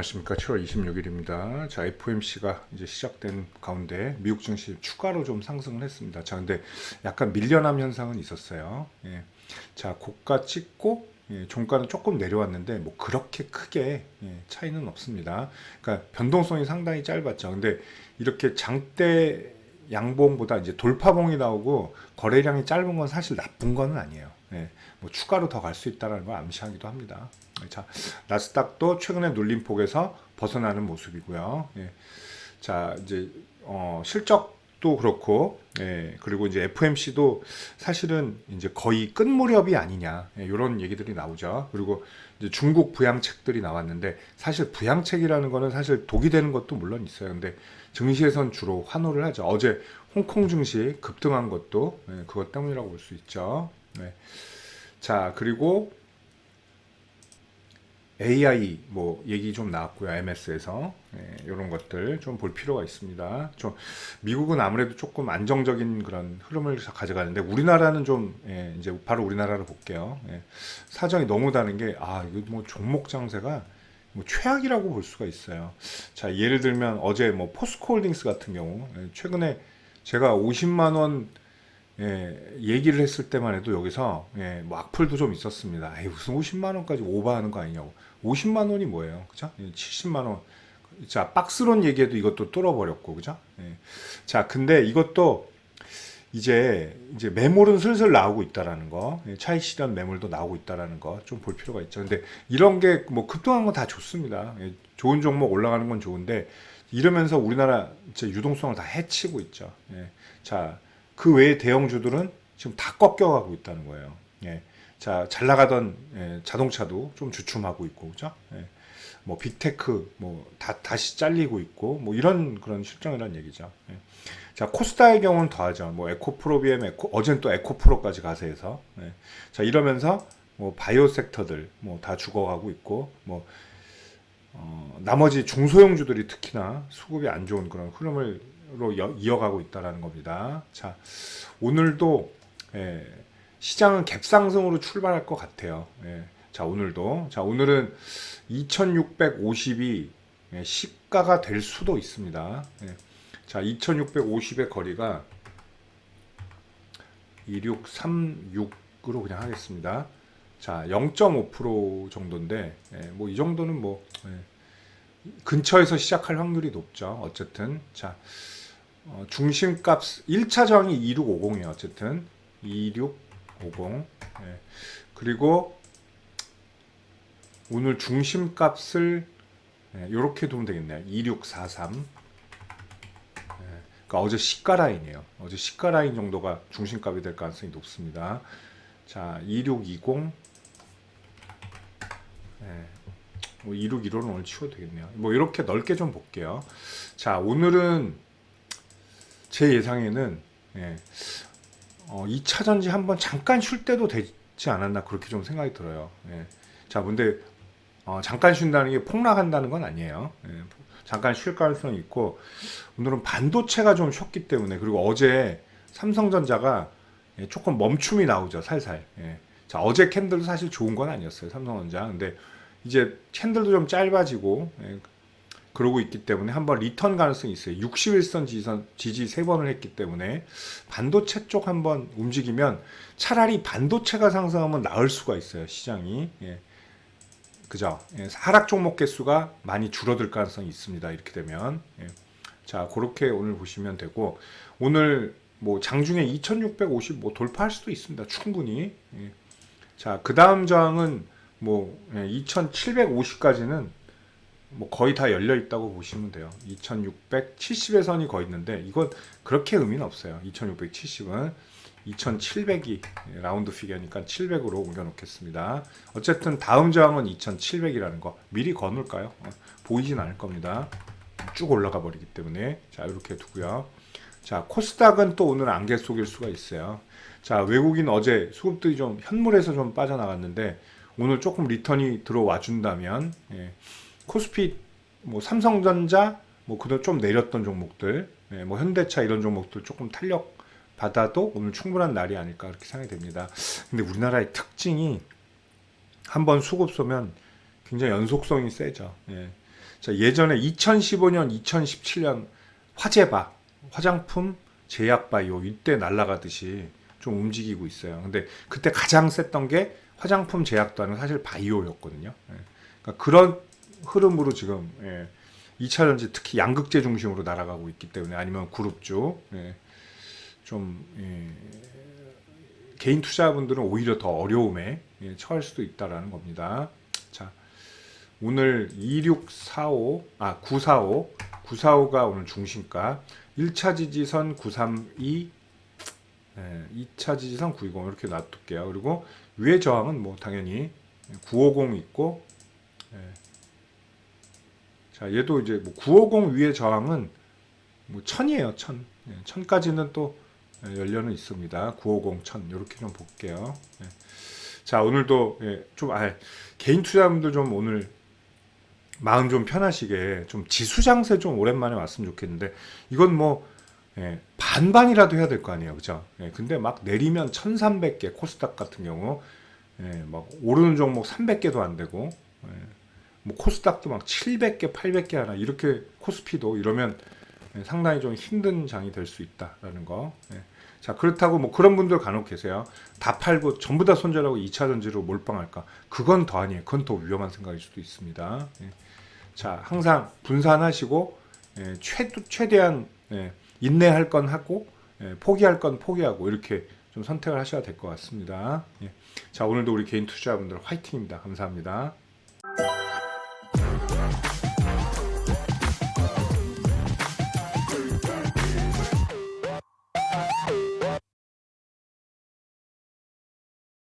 안녕하십니까. 7월 26일입니다. 자, FOMC가 이제 시작된 가운데 미국 증시 추가로 좀 상승을 했습니다. 자, 근데 약간 밀려남 현상은 있었어요. 예. 자, 고가 찍고 예, 종가는 조금 내려왔는데 뭐 그렇게 크게 예, 차이는 없습니다. 그러니까 변동성이 상당히 짧았죠. 근데 이렇게 장대 양봉보다 이제 돌파봉이 나오고 거래량이 짧은 건 사실 나쁜 건 아니에요. 예, 뭐 추가로 더 갈 수 있다는 걸 암시하기도 합니다. 자, 나스닥도 최근에 눌림폭에서 벗어나는 모습이고요. 예. 자, 이제 어, 실적도 그렇고, 예, 그리고 이제 FMC도 사실은 이제 거의 끝 무렵이 아니냐 예, 이런 얘기들이 나오죠. 그리고 이제 중국 부양책들이 나왔는데 사실 부양책이라는 거는 사실 독이 되는 것도 물론 있어요. 근데 증시에선 주로 환호를 하죠. 어제 홍콩 증시 급등한 것도 예, 그것 때문이라고 볼 수 있죠. 네. 자, 그리고 AI 뭐 얘기 좀 나왔고요. MS에서 예, 이런 것들 좀 볼 필요가 있습니다. 좀 미국은 아무래도 조금 안정적인 그런 흐름을 가져가는데 우리나라는 좀 예, 이제 바로 우리나라를 볼게요. 예, 사정이 너무 다른 게 아 이거 뭐 종목 장세가 뭐 최악이라고 볼 수가 있어요. 자 예를 들면 어제 뭐 포스코홀딩스 같은 경우 예, 최근에 제가 50만 원 예, 얘기를 했을 때만 해도 여기서 예, 뭐 악플도 좀 있었습니다. 에이, 무슨 50만 원까지 오버하는 거 아니냐고. 50만 원이 뭐예요? 그죠? 70만 원. 자, 박스론 얘기해도 이것도 뚫어버렸고, 그죠? 예. 자, 근데 이것도 이제, 이제 매물은 슬슬 나오고 있다라는 거, 예, 차익 실현 매물도 나오고 있다라는 거 좀 볼 필요가 있죠. 근데 이런 게 뭐 급등한 건 다 좋습니다. 예, 좋은 종목 올라가는 건 좋은데 이러면서 우리나라 이제 유동성을 다 해치고 있죠. 예. 자, 그 외의 대형주들은 지금 다 꺾여가고 있다는 거예요. 예. 자, 잘 나가던 예, 자동차도 좀 주춤하고 있고, 그죠? 예. 뭐 빅테크 뭐 다 다시 잘리고 있고, 뭐 이런 그런 실정이란 얘기죠. 예. 자, 코스다의 경우는 더하죠. 뭐 에코프로비엠, 에코, 어젠 또 에코프로까지 가세해서, 예. 자 이러면서 뭐 바이오 섹터들 뭐 다 죽어가고 있고, 뭐 어, 나머지 중소형주들이 특히나 수급이 안 좋은 그런 흐름으 로 여- 이어가고 있다라는 겁니다. 자, 오늘도 예, 시장은 갭상승으로 출발할 것 같아요. 예, 자, 오늘도 자, 오늘은 2,650이 예, 시가가 될 수도 있습니다. 예, 자, 2,650의 거리가 2636으로 그냥 하겠습니다. 자, 0.5% 정도인데, 예, 뭐이 정도는 뭐 예, 근처에서 시작할 확률이 높죠. 어쨌든 자, 어, 중심값 1차 저항이 2650이에요. 어쨌든 2650. 예. 그리고 오늘 중심값을 이렇게 두면 되겠네요. 2643. 예. 그러니까 어제 시가 라인이에요. 어제 시가 라인 정도가 중심값이 될 가능성이 높습니다. 자, 2620. 예. 뭐 2615는 오늘 치워도 되겠네요. 뭐 이렇게 넓게 좀 볼게요. 자, 오늘은 제 예상에는 예, 어, 2차 전지 한번 잠깐 쉴 때도 되지 않았나 그렇게 좀 생각이 들어요. 예. 자, 근데 어, 잠깐 쉰다는 게 폭락한다는 건 아니에요. 예, 잠깐 쉴 가능성이 있고 오늘은 반도체가 좀 쉬었기 때문에 그리고 어제 삼성전자가 예, 조금 멈춤이 나오죠, 살살. 예. 자, 어제 캔들도 사실 좋은 건 아니었어요, 삼성전자. 근데 이제 캔들도 좀 짧아지고 예, 그러고 있기 때문에 한번 리턴 가능성이 있어요. 61선 지지선 지지 세 번을 했기 때문에 반도체 쪽 한번 움직이면 차라리 반도체가 상승하면 나을 수가 있어요. 시장이. 예. 그죠? 예, 하락 종목 개수가 많이 줄어들 가능성이 있습니다. 이렇게 되면. 예. 자, 그렇게 오늘 보시면 되고 오늘 뭐 장중에 2650 뭐 돌파할 수도 있습니다. 충분히. 예. 자, 그 다음 저항은 뭐 2750까지는 뭐 거의 다 열려 있다고 보시면 돼요. 2670의 선이 거의 있는데 이건 그렇게 의미는 없어요. 2670은 2700이 라운드 피겨니까 700으로 옮겨 놓겠습니다. 어쨌든 다음 저항은 2700이라는 거 미리 거 놓을까요? 어, 보이진 않을 겁니다. 쭉 올라가 버리기 때문에 자 이렇게 두고요. 자 코스닥은 또 오늘 안개 속일 수가 있어요. 자 외국인 어제 수급들이 좀 현물에서 좀 빠져나갔는데 오늘 조금 리턴이 들어와 준다면 예, 코스피 뭐 삼성전자 뭐 그도 좀 내렸던 종목들 예, 뭐 현대차 이런 종목들 조금 탄력 받아도 오늘 충분한 날이 아닐까 그렇게 생각이 됩니다. 근데 우리나라의 특징이 한번 수급 쏘면 굉장히 연속성이 세죠. 예. 자, 예전에 2015년, 2017년 화재바, 화장품, 제약바이오 이때 날아가듯이 좀 움직이고 있어요. 근데 그때 가장 셌던 게 화장품 제약도 아니고 사실 바이오였거든요. 예. 그러니까 그런 흐름으로 지금 예. 2차 전지 특히 양극재 중심으로 날아가고 있기 때문에 아니면 그룹주 예. 좀 예. 개인 투자분들은 오히려 더 어려움에 예, 처할 수도 있다라는 겁니다. 자, 오늘 2645, 아, 945, 945가 오늘 중심가, 1차 지지선 932, 예, 2차 지지선 920 이렇게 놔둘게요. 그리고 위에 저항은 뭐 당연히 950 있고, 예. 자, 얘도 이제 뭐 950 위에 저항은 뭐 천이에요, 천. 예, 천까지는 또 예, 연료는 있습니다. 950, 1000 이렇게 좀 볼게요. 예. 자 오늘도 예, 좀 아, 개인 투자분들 좀 오늘 마음 좀 편하시게 좀 지수 장세 좀 오랜만에 왔으면 좋겠는데 이건 뭐 예, 반반이라도 해야 될 거 아니에요, 그죠? 예, 근데 막 내리면 1,300개 코스닥 같은 경우 예, 막 오르는 종목 300개도 안 되고 예, 뭐 코스닥도 막 700개, 800개 하나 이렇게 코스피도 이러면 예, 상당히 좀 힘든 장이 될 수 있다라는 거. 예. 자 그렇다고 뭐 그런 분들 간혹 계세요. 다 팔고 전부 다 손절하고 2차 전지로 몰빵할까? 그건 더 아니에요. 그건 더 위험한 생각일 수도 있습니다. 예. 자 항상 분산하시고 최대한 예, 인내할 건 하고 예, 포기할 건 포기하고 이렇게 좀 선택을 하셔야 될 것 같습니다. 예. 자 오늘도 우리 개인 투자분들 화이팅입니다. 감사합니다.